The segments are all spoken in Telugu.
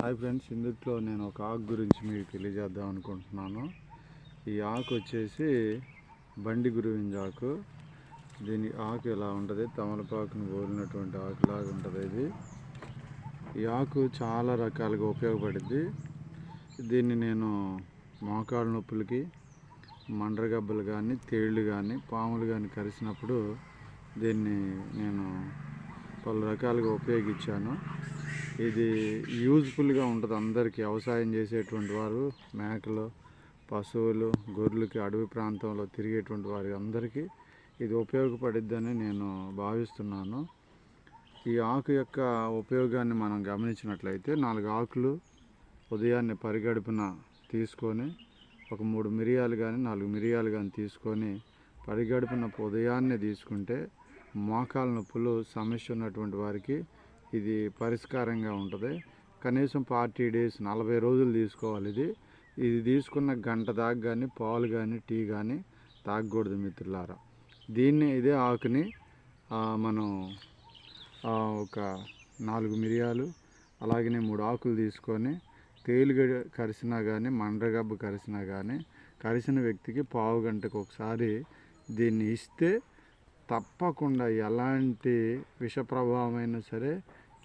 హాయ్ ఫ్రెండ్స్ ఇందులో నేను ఒక ఆకు గురించి మీకు తెలియజేద్దాం అనుకుంటున్నాను. ఈ ఆకు వచ్చేసి బండి గురువింజ ఆకు. దీని ఆకు ఇలా ఉంటుంది? తమలపాకును పోలినటువంటి ఆకులాగా ఉంటుంది ఇది. ఈ ఆకు చాలా రకాలుగా ఉపయోగపడుద్ది. దీన్ని నేను మోకాళ్ళ నొప్పులకి మండ్రగబ్బలు కానీ తేళ్ళు కానీ పాములు కానీ కరిసినప్పుడు దీన్ని నేను పలు రకాలుగా ఉపయోగించాను. ఇది యూజ్ఫుల్గా ఉంటుంది అందరికీ. వ్యవసాయం చేసేటువంటి వారు మేకలు పశువులు గొర్రెలకి అడవి ప్రాంతంలో తిరిగేటువంటి వారి అందరికీ ఇది ఉపయోగపడిద్దని నేను భావిస్తున్నాను. ఈ ఆకు యొక్క ఉపయోగాన్ని మనం గమనించినట్లయితే నాలుగు ఆకులు ఉదయాన్నే పరిగడుపున తీసుకొని ఒక మూడు మిరియాలు కానీ నాలుగు మిరియాలు కానీ తీసుకొని పరిగడుపున ఉదయాన్నే తీసుకుంటే మోకాల నొప్పులు సమస్య ఉన్నటువంటి వారికి ఇది పరిష్కారంగా ఉంటుంది. కనీసం ఫార్టీ డేస్ నలభై రోజులు తీసుకోవాలి ఇది. ఇది తీసుకున్న గంట దాకా కానీ పాలు కానీ టీ కానీ తాగకూడదు మిత్రులారా. దీన్ని ఇదే ఆకుని మనం ఒక నాలుగు మిరియాలు అలాగనే మూడు ఆకులు తీసుకొని తేలిగ కరిసినా కానీ మండ్రగబ్బు కరిసినా కానీ కరిసిన వ్యక్తికి పావు గంటకు ఒకసారి దీన్ని ఇస్తే తప్పకుండా ఎలాంటి విష ప్రభావమైనా సరే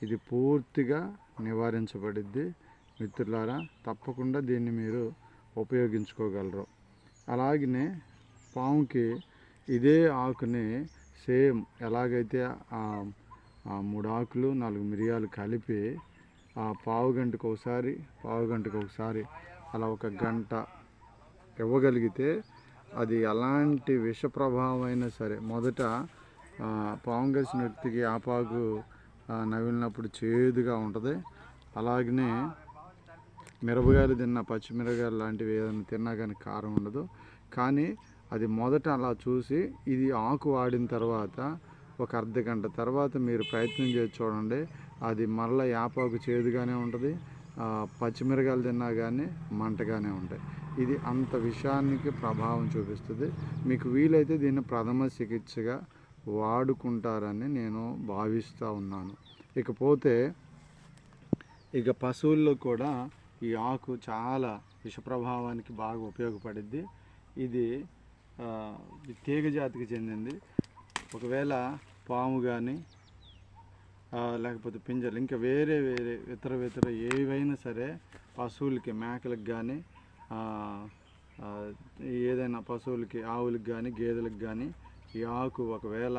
ఇది పూర్తిగా నివారించబడిద్ది. మిత్రులారా తప్పకుండా దీన్ని మీరు ఉపయోగించుకోగలరు. అలాగనే పాముకి ఇదే ఆకుని సేమ్ ఎలాగైతే ఆ మూడు ఆకులు నాలుగు మిరియాలు కలిపి ఆ పావు గంటకు ఒకసారి పావు గంటకు ఒకసారి అలా ఒక గంట ఇవ్వగలిగితే అది ఎలాంటి విష ప్రభావం అయినా సరే మొదట పాము కలిసిన వ్యక్తికి ఆపాకు నవిలినప్పుడు చేదుగా ఉంటుంది. అలాగనే మిరపకాయలు తిన్న పచ్చిమిరపకాయలు లాంటివి ఏదైనా తిన్నా కానీ కారం ఉండదు. కానీ అది మొదట అలా చూసి ఇది ఆకు వాడిన తర్వాత ఒక అర్ధ గంట తర్వాత మీరు ప్రయత్నం చేసి చూడండి. అది మరలా యాపాకు చేదుగానే ఉంటుంది. పచ్చిమిరకాయలు తిన్నా కానీ మంటగానే ఉంటాయి. ఇది అంత విషయానికి ప్రభావం చూపిస్తుంది. మీకు వీలైతే దీన్ని ప్రథమ చికిత్సగా వాడుకుంటారని నేను భావిస్తూ ఉన్నాను. ఇకపోతే ఇక పశువుల్లో కూడా ఈ ఆకు చాలా విష ప్రభావానికి బాగా ఉపయోగపడిద్ది. ఇది ఇది తీగ జాతికి చెందింది. ఒకవేళ పాము కానీ లేకపోతే పింజలు ఇంకా వేరే వేరే ఇతర ఇతర ఏవైనా సరే పశువులకి మేకలకు కానీ ఏదైనా పశువులకి ఆవులకి కానీ గేదెలకు కానీ ఈ ఆకు ఒకవేళ